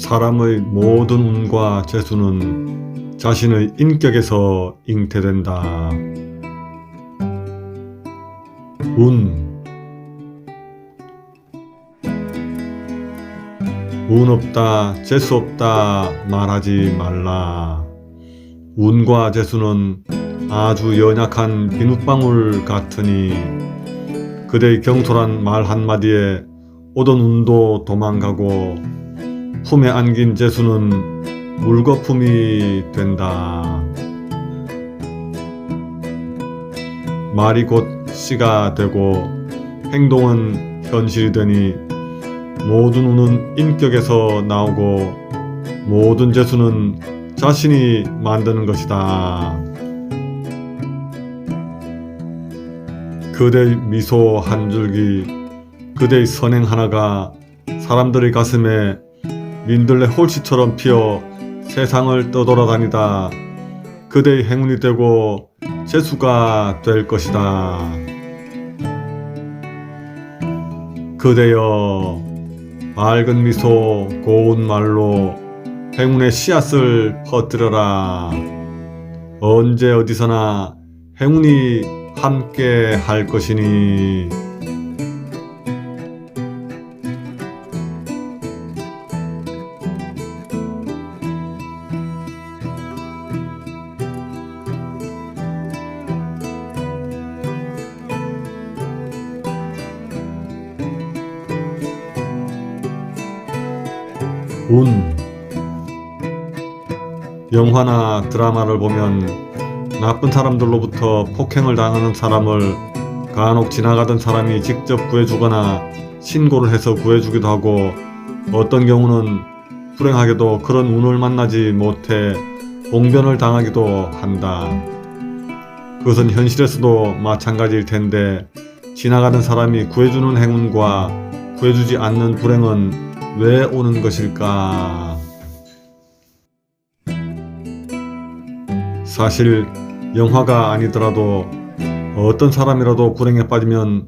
사람의 모든 운과 재수는 자신의 인격에서 잉태된다. 운. 운 없다, 재수 없다 말하지 말라. 운과 재수는 아주 연약한 비눗방울 같으니 그대의 경솔한 말 한마디에 오던 운도 도망가고 품에 안긴 재수는 물거품이 된다. 말이 곧 씨가 되고 행동은 현실이 되니 모든 운은 인격에서 나오고 모든 재수는 자신이 만드는 것이다. 그대의 미소 한 줄기, 그대의 선행 하나가 사람들의 가슴에 민들레 홀씨처럼 피어 세상을 떠돌아다니다 그대의 행운이 되고 재수가 될 것이다. 그대여 맑은 미소 고운 말로 행운의 씨앗을 퍼뜨려라. 언제 어디서나 행운이 함께 할 것이니 운 영화나 드라마를 보면 나쁜 사람들로부터 폭행을 당하는 사람을 간혹 지나가던 사람이 직접 구해주거나 신고를 해서 구해주기도 하고 어떤 경우는 불행하게도 그런 운을 만나지 못해 봉변을 당하기도 한다. 그것은 현실에서도 마찬가지일 텐데 지나가는 사람이 구해주는 행운과 구해주지 않는 불행은 왜 오는 것일까? 사실 영화가 아니더라도 어떤 사람이라도 불행에 빠지면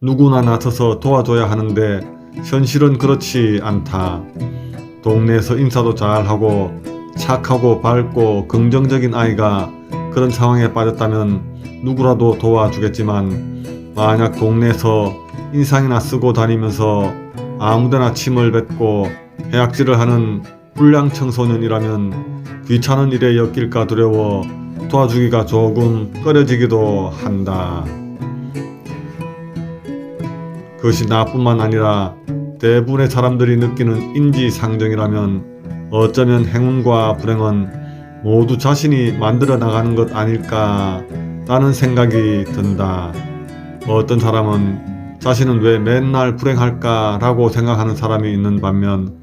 누구나 나서서 도와줘야 하는데 현실은 그렇지 않다. 동네에서 인사도 잘하고 착하고 밝고 긍정적인 아이가 그런 상황에 빠졌다면 누구라도 도와주겠지만 만약 동네에서 인상이나 쓰고 다니면서 아무데나 침을 뱉고 해악질을 하는 불량 청소년이라면 귀찮은 일에 엮일까 두려워 도와주기가 조금 꺼려지기도 한다. 그것이 나뿐만 아니라 대부분의 사람들이 느끼는 인지상정이라면 어쩌면 행운과 불행은 모두 자신이 만들어 나가는 것 아닐까 라는 생각이 든다. 어떤 사람은 자신은 왜 맨날 불행할까 라고 생각하는 사람이 있는 반면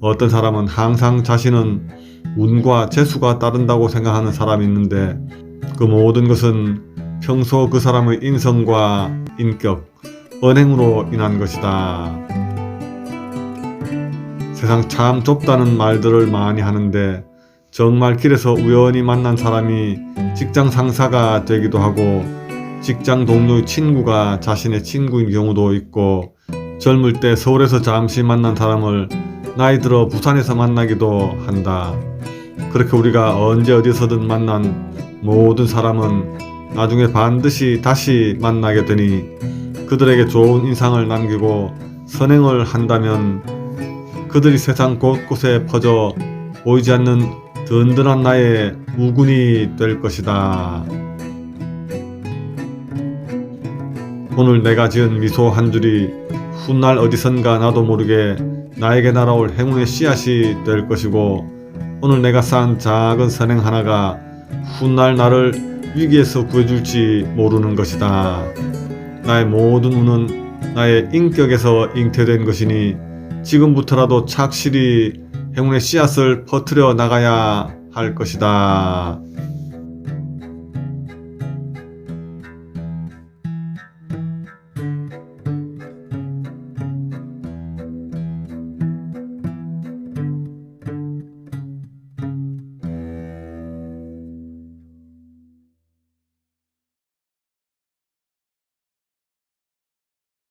어떤 사람은 항상 자신은 운과 재수가 따른다고 생각하는 사람이 있는데 그 모든 것은 평소 그 사람의 인성과 인격, 언행으로 인한 것이다. 세상 참 좁다는 말들을 많이 하는데 정말 길에서 우연히 만난 사람이 직장 상사가 되기도 하고 직장 동료의 친구가 자신의 친구인 경우도 있고 젊을 때 서울에서 잠시 만난 사람을 나이 들어 부산에서 만나기도 한다. 그렇게 우리가 언제 어디서든 만난 모든 사람은 나중에 반드시 다시 만나게 되니 그들에게 좋은 인상을 남기고 선행을 한다면 그들이 세상 곳곳에 퍼져 보이지 않는 든든한 나의 우군이 될 것이다. 오늘 내가 지은 미소 한 줄이 훗날 어디선가 나도 모르게 나에게 날아올 행운의 씨앗이 될 것이고 오늘 내가 쌓은 작은 선행 하나가 훗날 나를 위기에서 구해줄지 모르는 것이다. 나의 모든 운은 나의 인격에서 잉태된 것이니 지금부터라도 착실히 행운의 씨앗을 퍼뜨려 나가야 할 것이다.